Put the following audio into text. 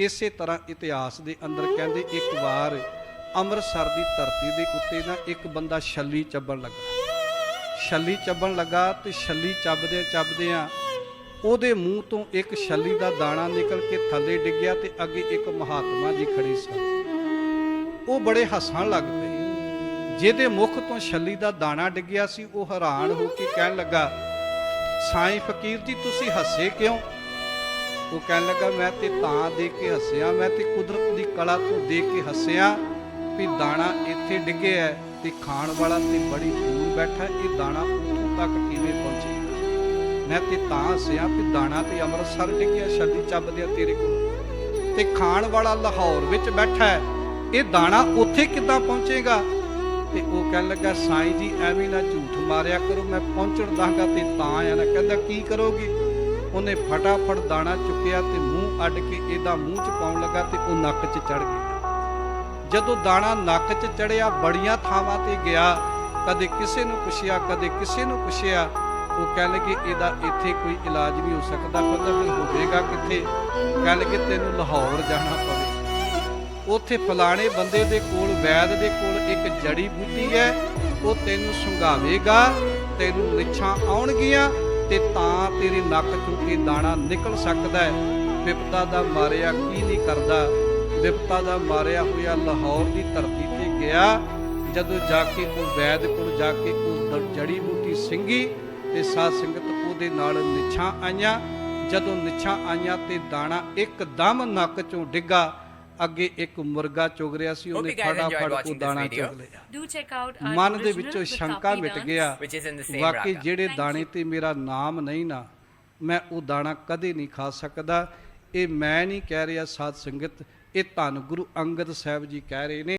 ਇਸੇ ਤਰ੍ਹਾਂ ਇਤਿਹਾਸ ਦੇ ਅੰਦਰ ਕਹਿੰਦੇ ਇੱਕ ਵਾਰ ਅੰਮ੍ਰਿਤਸਰ ਦੀ ਧਰਤੀ ਦੇ ਉੱਤੇ ਨਾ ਇੱਕ ਬੰਦਾ ਛੱਲੀ ਚੱਬਣ ਲੱਗਾ। ਛੱਲੀ ਚੱਬਣ ਲੱਗਾ ਤੇ ਛੱਲੀ ਚੱਬਦੇ ਚੱਬਦਿਆਂ ਉਹਦੇ ਮੂੰਹ ਤੋਂ ਇੱਕ ਛੱਲੀ ਦਾ ਦਾਣਾ ਨਿਕਲ ਕੇ ਥੱਲੇ ਡਿੱਗਿਆ ਤੇ ਅੱਗੇ ਇੱਕ ਮਹਾਤਮਾ ਜੀ ਖੜੀ ਸਨ। ਉਹ ਬੜੇ ਹੱਸਣ ਲੱਗ ਪਏ। ਜਿਹਦੇ ਮੁਖ ਤੋਂ ਛੱਲੀ ਦਾ ਦਾਣਾ ਡਿੱਗਿਆ ਸੀ, ਉਹ ਹੈਰਾਨ ਹੋ ਕੇ ਕਹਿਣ ਲੱਗਾ, ਸਾਈਂ ਫਕੀਰ ਜੀ, ਤੁਸੀਂ ਹੱਸੇ ਕਿਉਂ? ਉਹ ਕਹਿਣ ਲੱਗਾ, ਮੈਂ ਤੇ ਤਾਂ ਦੇ ਕੇ ਹੱਸਿਆ, ਮੈਂ ਤੇ ਕੁਦਰਤ ਦੀ ਕਲਾ ਤੋਂ ਦੇਖ ਕੇ ਹੱਸਿਆ ਵੀ ਦਾਣਾ ਇੱਥੇ ਡਿੱਗਿਆ ਹੈ ਤੇ ਖਾਣ ਵਾਲਾ ਤੇ ਬੜੀ ਦੂਰ ਬੈਠਾ ਇਹ ਦਾਣਾ ਉੱਥੋਂ ਤੱਕ ਕਿਵੇਂ ਪਹੁੰਚੇਗਾ? ਮੈਂ ਤੇ ਤਾਂ ਹੱਸਿਆ ਵੀ ਦਾਣਾ ਤੇ ਅੰਮ੍ਰਿਤਸਰ ਡਿੱਗਿਆ, ਛੱਡੀ ਚੱਬਦਿਆ ਤੇਰੇ ਕੋਲ। ਤੇ ਖਾਣ ਵਾਲਾ ਲਾਹੌਰ ਵਿੱਚ ਬੈਠਾ ਇਹ ਦਾਣਾ ਉੱਥੇ ਕਿੱਦਾਂ ਪਹੁੰਚੇਗਾ? ਤੇ ਉਹ ਕਹਿਣ ਲੱਗਾ, ਸਾਈਂ ਜੀ, ਐਵੇਂ ਨਾ ਝੂਠ ਮਾਰਿਆ ਕਰੋ, ਮੈਂ ਪਹੁੰਚਣ ਦਾਂਗਾ ਤੇ ਤਾਂ ਆ ਨਾ। ਕਹਿੰਦਾ, ਕੀ ਕਰੋਗੇ? ਉਹਨੇ ਫਟਾਫਟ ਦਾਣਾ ਚੁੱਕਿਆ ਤੇ ਮੂੰਹ ਅੱਡ ਕੇ ਇਹਦਾ ਮੂੰਹ ਚ ਪਾਉਣ ਲੱਗਾ ਤੇ ਉਹ ਨੱਕ 'ਚ ਚੜ ਗਿਆ। ਜਦੋਂ ਦਾਣਾ ਨੱਕ 'ਚ ਚੜਿਆ ਬੜੀਆਂ ਥਾਵਾਂ ਤੇ ਗਿਆ, ਕਦੇ ਕਿਸੇ ਨੂੰ ਪੁੱਛਿਆ, ਕਦੇ ਕਿਸੇ ਨੂੰ ਪੁੱਛਿਆ, ਉਹ ਕਹਿਣ ਲੱਗੇ, ਇਹਦਾ ਇੱਥੇ ਕੋਈ ਇਲਾਜ ਨਹੀਂ ਹੋ ਸਕਦਾ ਕਹਿੰਦਾ ਫਿਰ ਹੋਵੇਗਾ ਕਿੱਥੇ? ਕਹਿਣ ਲੱਗੇ, ਤੈਨੂੰ ਲਾਹੌਰ ਜਾਣਾ ਪਵੇ। ਉੱਥੇ ਫਲਾਣੇ ਬੰਦੇ ਦੇ ਕੋਲ, ਵੈਦ ਦੇ ਕੋਲ ਇੱਕ ਜੜੀ ਬੂਟੀ ਹੈ, ਉਹ ਤੈਨੂੰ ਸੁੰਘਾਵੇਗਾ, ਤੈਨੂੰ ਨਿਛਾਂ ਆਉਣਗੀਆਂ ਤੇ ਤਾਂ ਤੇਰੇ ਨੱਕ ਚੋਂ ਇਹ ਦਾਣਾ ਨਿਕਲ ਸਕਦਾ ਹੈ। ਵਿਪਤਾ ਦਾ ਮਾਰਿਆ ਕੀ ਨਹੀਂ ਕਰਦਾ। ਵਿਪਤਾ ਦਾ ਮਾਰਿਆ ਹੋਇਆ ਲਾਹੌਰ ਦੀ ਧਰਤੀ ਤੇ ਗਿਆ। ਜਦੋਂ ਜਾ ਕੇ ਉਹ ਵੈਦ ਕੋਲ ਜਾ ਕੇ ਉਹ ਦ- ਜੜੀ ਬੂਟੀ ਸਿੰਗੀ ਤੇ ਸਾਧ ਸੰਗਤ ਉਹਦੇ ਨਾਲ ਨਿਛਾਂ ਆਈਆਂ। ਜਦੋਂ ਨਿਛਾਂ ਆਈਆਂ ਤੇ ਦਾਣਾ ਇੱਕਦਮ ਨੱਕ ਚੋਂ ਡਿੱਗਾ। ਅੱਗੇ ਇੱਕ ਮੁਰਗਾ ਚੁਗ ਰਿਹਾ ਸੀ ਉਹਨੇ ਫਟਾਫਟ ਉਹ ਦਾਣਾ. ਚੁਗ ਲਿਆ ਮਨ ਦੇ ਵਿੱਚੋਂ ਸ਼ੰਕਾ ਮਿਟ. ਗਿਆ ਵਾਕਈ raga. ਜਿਹੜੇ ਦਾਣੇ. ਤੇ ਮੇਰਾ ਨਾਮ ਨਹੀਂ ਨਾ ਮੈਂ ਉਹ ਦਾਣਾ ਕਦੇ ਨਹੀਂ ਖਾ ਸਕਦਾ ਇਹ ਮੈਂ ਨਹੀਂ ਕਹਿ ਰਿਹਾ ਸਾਧ ਸੰਗਤ ਇਹ ਧੰਨ ਗੁਰੂ ਅੰਗਦ ਸਾਹਿਬ ਜੀ ਕਹਿ ਰਹੇ ਨੇ